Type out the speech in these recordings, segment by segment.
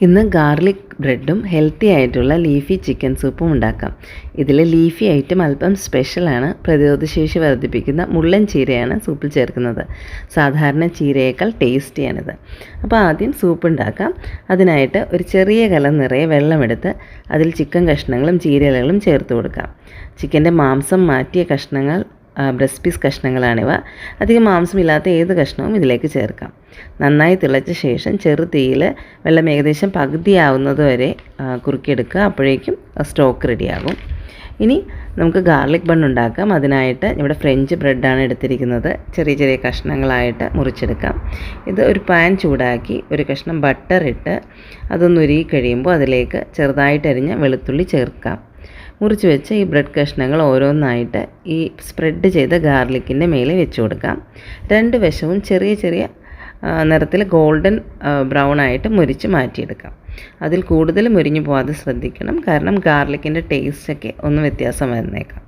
ഇന്ന് ഗാർലിക് ബ്രെഡും ഹെൽത്തി ആയിട്ടുള്ള ലീഫി ചിക്കൻ സൂപ്പും ഉണ്ടാക്കാം. ഇതിൽ ലീഫി ഐറ്റം അല്പം സ്പെഷ്യലാണ്. പ്രതിരോധശേഷി വർദ്ധിപ്പിക്കുന്ന മുള്ളൻ ചീരയാണ് സൂപ്പിൽ ചേർക്കുന്നത്. സാധാരണ ചീരയേക്കാൾ ടേസ്റ്റിയാണിത്. അപ്പോൾ ആദ്യം സൂപ്പ് ഉണ്ടാക്കാം. അതിനായിട്ട് ഒരു ചെറിയ കലം നിറയെ വെള്ളമെടുത്ത് അതിൽ ചിക്കൻ കഷ്ണങ്ങളും ചീരയിലകളും ചേർത്ത് കൊടുക്കാം. ചിക്കന്റെ മാംസം മാറ്റിയ കഷ്ണങ്ങൾ ബ്രസ്റ്റ് പീസ് കഷ്ണങ്ങളാണിവ. അധികം മാംസമില്ലാത്ത ഏത് കഷ്ണവും ഇതിലേക്ക് ചേർക്കാം. നന്നായി തിളച്ച ശേഷം ചെറു തീയിൽ വെള്ളം ഏകദേശം പകുതിയാവുന്നത് വരെ കുറുക്കിയെടുക്കുക. അപ്പോഴേക്കും സ്റ്റോക്ക് റെഡിയാകും ഇനി നമുക്ക് ഗാർലിക് ബൺ ഉണ്ടാക്കാം. അതിനായിട്ട് ഇവിടെ ഫ്രഞ്ച് ബ്രെഡാണ് എടുത്തിരിക്കുന്നത്. ചെറിയ ചെറിയ കഷ്ണങ്ങളായിട്ട് മുറിച്ചെടുക്കാം. ഇത് ഒരു പാൻ ചൂടാക്കി ഒരു കഷ്ണം ബട്ടർ ഇട്ട് അതൊന്ന് ഉരുകി കഴിയുമ്പോൾ അതിലേക്ക് ചെറുതായിട്ട് അരിഞ്ഞ വെളുത്തുള്ളി ചേർക്കാം. മുറിച്ച് വെച്ച് ഈ ബ്രെഡ് കഷ്ണങ്ങൾ ഓരോന്നായിട്ട് ഈ സ്പ്രെഡ് ചെയ്ത ഗാർലിക്കിന്റെ മേലെ വെച്ച് കൊടുക്കാം. രണ്ട് വശവും ചെറിയ ചെറിയ നിറത്തിൽ ഗോൾഡൻ ബ്രൗൺ ആയിട്ട് മുരിച്ച് മാറ്റിയെടുക്കാം. അതിൽ കൂടുതൽ മുരിഞ്ഞു പോകാതെ ശ്രദ്ധിക്കണം. കാരണം ഗാർലിക്കിന്റെ ടേസ്റ്റൊക്കെ ഒന്ന് വ്യത്യാസം വന്നേക്കാം.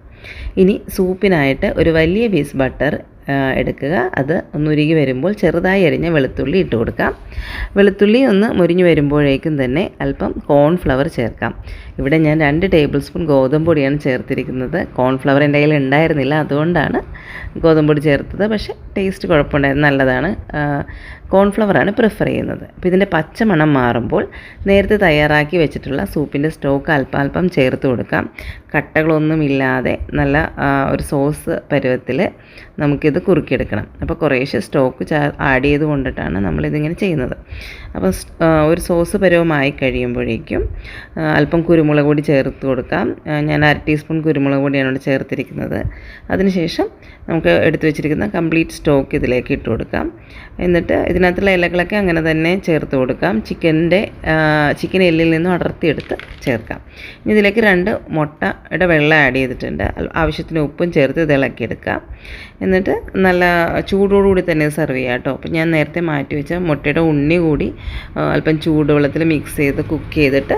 ഇനി സൂപ്പിനായിട്ട് ഒരു വലിയ പീസ് ബട്ടർ എടുക്കുക. അത് ഒന്ന് ഉരുകി വരുമ്പോൾ ചെറുതായി അരിഞ്ഞ വെളുത്തുള്ളി ഇട്ട് കൊടുക്കാം. വെളുത്തുള്ളി ഒന്ന് മുരിഞ്ഞു വരുമ്പോഴേക്കും തന്നെ അല്പം കോൺഫ്ലവർ ചേർക്കാം. ഇവിടെ ഞാൻ രണ്ട് ടേബിൾ സ്പൂൺ ഗോതമ്പ് പൊടിയാണ് ചേർത്തിരിക്കുന്നത്. കോൺഫ്ലവർ എന്റെ കയ്യിൽ ഉണ്ടായിരുന്നില്ല അതുകൊണ്ടാണ് ഗോതമ്പ് പൊടി ചേർത്തത്. പക്ഷേ ടേസ്റ്റ് കുഴപ്പമുണ്ടായിരുന്നു നല്ലതാണ്. കോൺഫ്ലവറാണ് പ്രിഫർ ചെയ്യുന്നത്. അപ്പോൾ ഇതിന്റെ പച്ചമണം മാറുമ്പോൾ നേരത്തെ തയ്യാറാക്കി വെച്ചിട്ടുള്ള സൂപ്പിന്റെ സ്റ്റോക്ക് അല്പാൽപ്പം ചേർത്ത് കൊടുക്കാം. കട്ടകളൊന്നുമില്ലാതെ നല്ല ഒരു സോസ് പരുവത്തിൽ നമുക്കിത് കുറുക്കിയെടുക്കണം. അപ്പോൾ കുറേശ്ശെ സ്റ്റോക്ക് ചാ ആഡ് ചെയ്ത് കൊണ്ടിട്ടാണ് നമ്മളിതിങ്ങനെ ചെയ്യുന്നത്. അപ്പോൾ ഒരു സോസ് പരവുമായി കഴിയുമ്പോഴേക്കും അല്പം കുരുമുളക് പൊടി ചേർത്ത് കൊടുക്കാം. ഞാൻ അര ടീസ്പൂൺ കുരുമുളക് പൊടിയാണ് ഇവിടെ ചേർത്തിരിക്കുന്നത്. അതിനുശേഷം നമുക്ക് എടുത്തു വെച്ചിരിക്കുന്ന കംപ്ലീറ്റ് സ്റ്റോക്ക് ഇതിലേക്ക് ഇട്ട് കൊടുക്കാം. എന്നിട്ട് ഇതിനകത്തുള്ള ഇലകളൊക്കെ അങ്ങനെ തന്നെ ചേർത്ത് കൊടുക്കാം. ചിക്കന്റെ ചിക്കൻ എല്ലിൽ നിന്നും അടർത്തിയെടുത്ത് ചേർക്കാം. ഇനി ഇതിലേക്ക് രണ്ട് മുട്ടയുടെ വെള്ളം ആഡ് ചെയ്തിട്ടുണ്ട്. ആവശ്യത്തിന് ഉപ്പും ചേർത്ത് ഇത് ഇളക്കിയെടുക്കാം എന്നിട്ട് നല്ല ചൂടോടുകൂടി തന്നെ സെർവ് ചെയ്യാം കേട്ടോ. അപ്പോൾ ഞാൻ നേരത്തെ മാറ്റി വെച്ച മുട്ടയുടെ ഉണ്ണി കൂടി അല്പം ചൂടുവെള്ളത്തിൽ മിക്സ് ചെയ്ത് കുക്ക് ചെയ്തിട്ട്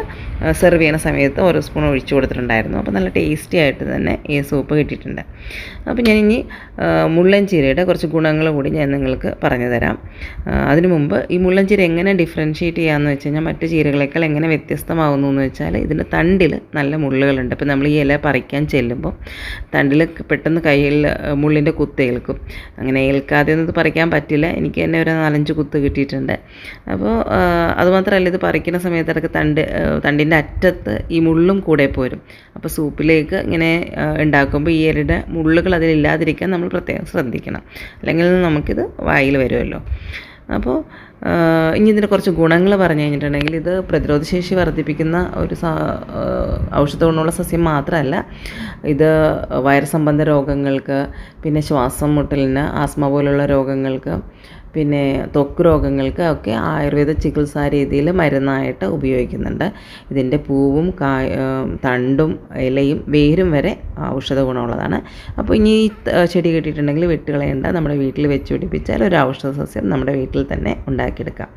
സെർവ് ചെയ്യുന്ന സമയത്ത് ഓരോ സ്പൂൺ ഒഴിച്ചു കൊടുത്തിട്ടുണ്ടായിരുന്നു. അപ്പോൾ നല്ല ടേസ്റ്റി ആയിട്ട് തന്നെ ഈ സൂപ്പ് കിട്ടിയിട്ടുണ്ട്. അപ്പോൾ ഞാൻ ഇനി മുള്ളൻ ചീരയുടെ കുറച്ച് ഗുണങ്ങൾ കൂടി ഞാൻ നിങ്ങൾക്ക് പറഞ്ഞു തരാം. അതിനു മുമ്പ് ഈ മുള്ളൻ ചീര എങ്ങനെ ഡിഫറൻഷ്യേറ്റ് ചെയ്യാമെന്ന് വെച്ച് കഴിഞ്ഞാൽ മറ്റു ചീരകളേക്കാൾ എങ്ങനെ വ്യത്യസ്തമാകുന്നു എന്ന് വെച്ചാൽ ഇതിന്റെ തണ്ടിൽ നല്ല മുള്ളുകളുണ്ട്. അപ്പോൾ നമ്മൾ ഈ ഇല പറിക്കാൻ ചെല്ലുമ്പോൾ തണ്ടിൽ പെട്ടെന്ന് കയ്യിൽ മുള്ളിന്റെ കുത്ത് ഏൽക്കും അങ്ങനെ ഏൽക്കാതെ ഒന്നും പറിക്കാൻ പറ്റില്ല. എനിക്ക് തന്നെ ഒരു നാലഞ്ച് കുത്ത് കിട്ടിയിട്ടുണ്ട്. അപ്പോൾ അതുമാത്രമല്ല ഇത് പറിക്കുന്ന സമയത്ത് ഇടയ്ക്ക് തണ്ട് തണ്ടിന്റെ അറ്റത്ത് ഈ മുള്ളും കൂടെ പോരും. അപ്പോൾ സൂപ്പിലേക്ക് ഇങ്ങനെ ഉണ്ടാക്കുമ്പോൾ ഈ ഇലയുടെ മുള്ളുകൾ അതിലില്ലാതിരിക്കാൻ നമ്മൾ പ്രത്യേകം ശ്രദ്ധിക്കണം. അല്ലെങ്കിൽ നമുക്കിത് വായിൽ വരുമല്ലോ. അപ്പോൾ ഇനി ഇതിന്റെ കുറച്ച് ഗുണങ്ങൾ പറഞ്ഞു കഴിഞ്ഞിട്ടുണ്ടെങ്കിൽ ഇത് പ്രതിരോധശേഷി വർദ്ധിപ്പിക്കുന്ന ഒരു ഔഷധ ഗുണമുള്ള സസ്യം മാത്രമല്ല ഇത് വയർ സംബന്ധ രോഗങ്ങൾക്ക് പിന്നെ ശ്വാസം മുട്ടലിന് ആസ്മ പോലുള്ള രോഗങ്ങൾക്ക് പിന്നെ ത്വക്ക് രോഗങ്ങൾക്ക് ഒക്കെ ആയുർവേദ ചികിത്സാ രീതിയിൽ മരുന്നായിട്ട് ഉപയോഗിക്കുന്നുണ്ട്. ഇതിന്റെ പൂവും കായ തണ്ടും ഇലയും വേരും വരെ ഔഷധ ഗുണമുള്ളതാണ്. അപ്പോൾ ഇനി ഈ ചെടി കിട്ടിയിട്ടുണ്ടെങ്കിൽ വെട്ടുകളയേണ്ട നമ്മുടെ വീട്ടിൽ വെച്ച് പിടിപ്പിച്ചാൽ ഒരു ഔഷധ സസ്യം നമ്മുടെ വീട്ടിൽ തന്നെ ഉണ്ടാക്കിയെടുക്കാം.